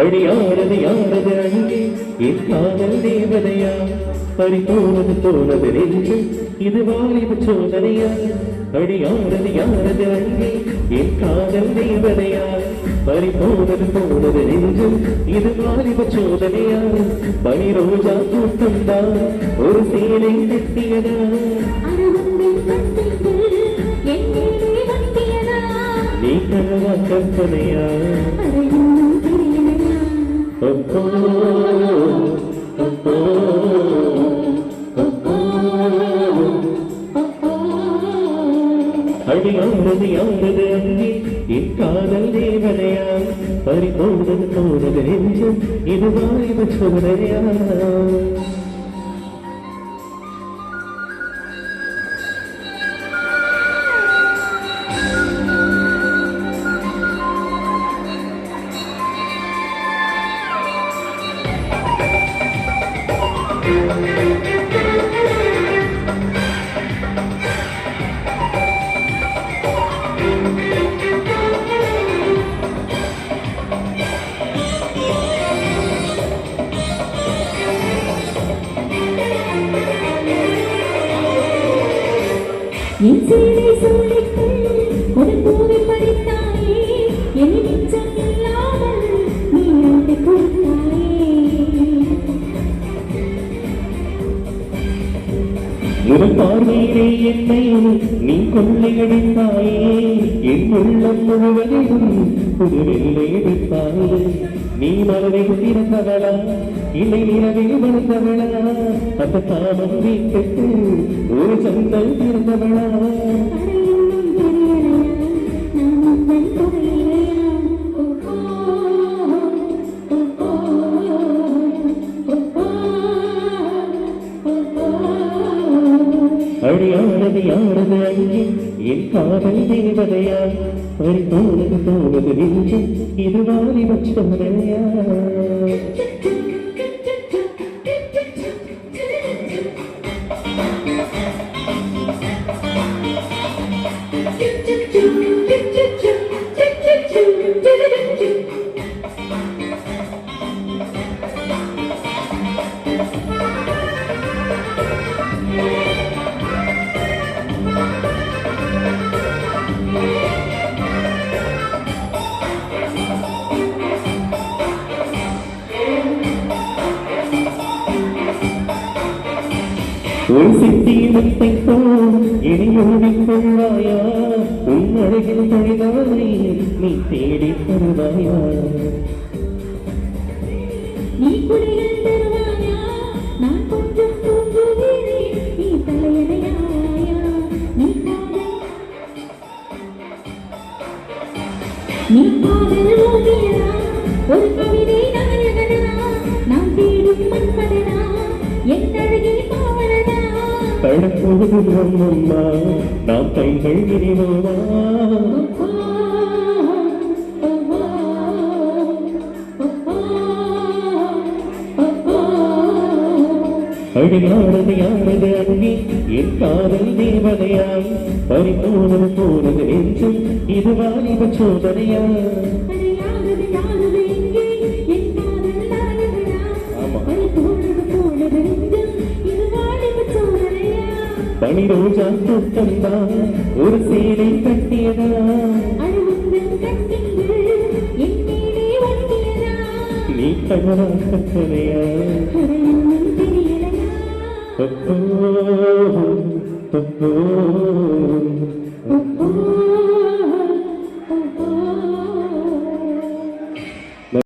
அடி யாரது அங்கே? என் காதல் தேவதையா? பறி போனது நெஞ்சு. இது வாலிப சோதனையா? அடி யாரது அங்கே? என் காதல் தேவதையா? பறி போனது நெஞ்சு. இது வாலிப சோதனையா? பனி ரோஜா கூட்டம் தான் ஒரு சேலை கட்டியதா? நீ கனவா கற்பனையா? அப்போ அப்போ அடி யாரது யாரது அங்கே என் காதல் தேவதையா பறி போனது போனது நெஞ்சம் இது வாலிப என் சீலை சொல்லிக்கொள் ஒரு பூவை படித்தாயே. முதல் பார்வையிலே என்னை நீ கொள்ளையடித்தாயே என் உள்ளம் முழுவதையும் புது வெள்ளை எடுத்தாயே நீ மனதை பிறந்தவளா இல்லை நிலவில் வளர்ந்தவளா அந்த காமம் வீட்டுக்கு ஒரு சந்தல் பிறந்தவளா? யாரது யாரது அங்கே என் காதல் தேவதையா பறி போனது போனது நெஞ்சம் இது வாலிப ஒரு சித்தி முத்தை போல் இனி ஓடிக் உன் அழகில் தொழிலாளி நீ தேடி தருவாயா? நீ குடிகள் தருவாயா? நான் கொஞ்சம் தூங்குகிறேன் நீ தலையணையாயா? நீ காதல் நீ காதல் ஓவியனா ஒரு கவிதை நான் எழுதனா நான் தேடும் மன்மதனா? என் அழகில் தடுப்போது அம்மா நாம் கைகள் விரிவோமா அடி யாரது யாரது என் காதல் தேவதையாய் பறி போனது என்றும் நெஞ்சம் இது வாலிப சோதனையா? பனி ரோஜா கூட்டம் தான் ஒரு சேலை கட்டியதா? நீ அறையும் தெரியலையா? தப்போ தப்போ